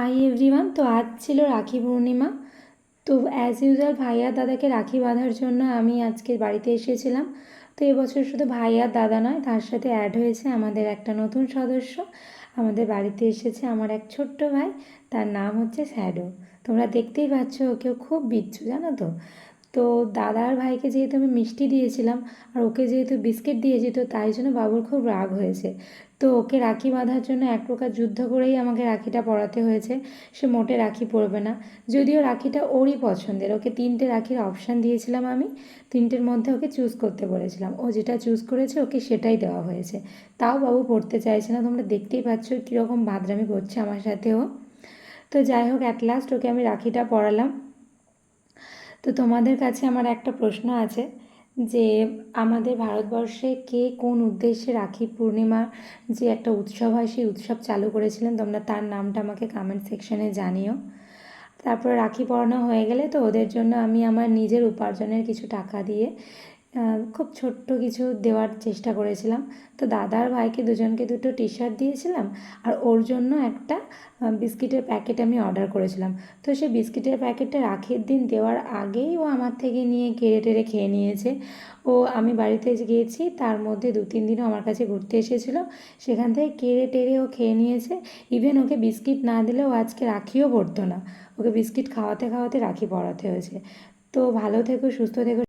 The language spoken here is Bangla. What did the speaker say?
হাই এভরিওয়ান তো আজ ছিল রাখি পূর্ণিমা। তো অ্যাজ ইউজুয়াল ভাইয়া দাদাকে রাখি বাঁধার জন্য আমি আজকে বাড়িতে এসেছিলাম। তো এবছর শুধু ভাইয়া দাদা নয়, তার সাথে অ্যাড হয়েছে আমাদের একটা নতুন সদস্য। আমাদের বাড়িতে এসেছে আমার এক ছোট্ট ভাই, তার নাম হচ্ছে স্যাডো তোমরা দেখতেই পাচ্ছ ওকেও খুব বিচ্ছু, জানো তো? তো দাদার ভাইকে যেহেতু আমি মিষ্টি দিয়েছিলাম আর ওকে যেহেতু বিস্কিট দিয়েছি, তো তাই জন্য বাবুর খুব রাগ হয়েছে। তো ওকে রাখি বাঁধার জন্য এক প্রকার যুদ্ধ করেই আমাকে রাখিটা পরাতে হয়েছে। সে মোটে রাখি পরবে না। যদিও রাখিটা ওরই পছন্দের, ওকে তিনটে রাখির অপশান দিয়েছিলাম আমি। তিনটের মধ্যে ওকে চুজ করতে বলেছিলাম। ও যেটা চুজ করেছে ওকে সেটাই দেওয়া হয়েছে। তাও বাবু পড়তে চাইছে না, তোমরা দেখতেই পাচ্ছ কীরকম বাদরামি করছে আমার সাথে ও তো যাই হোক অ্যাট লাস্ট ওকে আমি রাখিটা পরালাম। তো তোমাদের কাছে আমার একটা প্রশ্ন আছে যে আমাদের ভারতবর্ষে কে কোন উদ্দেশ্যে রাখি পূর্ণিমা যে একটা উৎসব হয়, সেই উৎসব চালু করেছিলেন? তোমরা তার নামটা আমাকে কমেন্ট সেকশনে জানিও। তারপর রাখি পড়ানো হয়ে গেলে তো ওদের জন্য আমি আমার নিজের উপার্জনের কিছু টাকা দিয়ে খুব ছোট্ট কিছু দেওয়ার চেষ্টা করেছিলাম। তো দাদার ভাইকে দুজনকে দুটো টি শার্ট দিয়েছিলাম আর ওর জন্য একটা বিস্কিটের প্যাকেট আমি অর্ডার করেছিলাম। তো সেই বিস্কিটের প্যাকেটটা রাখির দিন দেওয়ার আগেই ও আমার থেকে নিয়ে কেড়ে টেড়ে খেয়ে নিয়েছে। ও, আমি বাড়িতে গিয়েছি, তার মধ্যে দু তিন দিনও আমার কাছে ঘুরতে এসেছিল। সেখান থেকে কেড়ে টেড়ে ও খেয়ে নিয়েছে। ইভেন ওকে বিস্কিট না দিলেও আজকে রাখিও পড়তো না। ওকে বিস্কিট খাওয়াতে খাওয়াতে রাখি পড়াতে হয়েছে। তো ভালো থেকো, সুস্থ থেকো।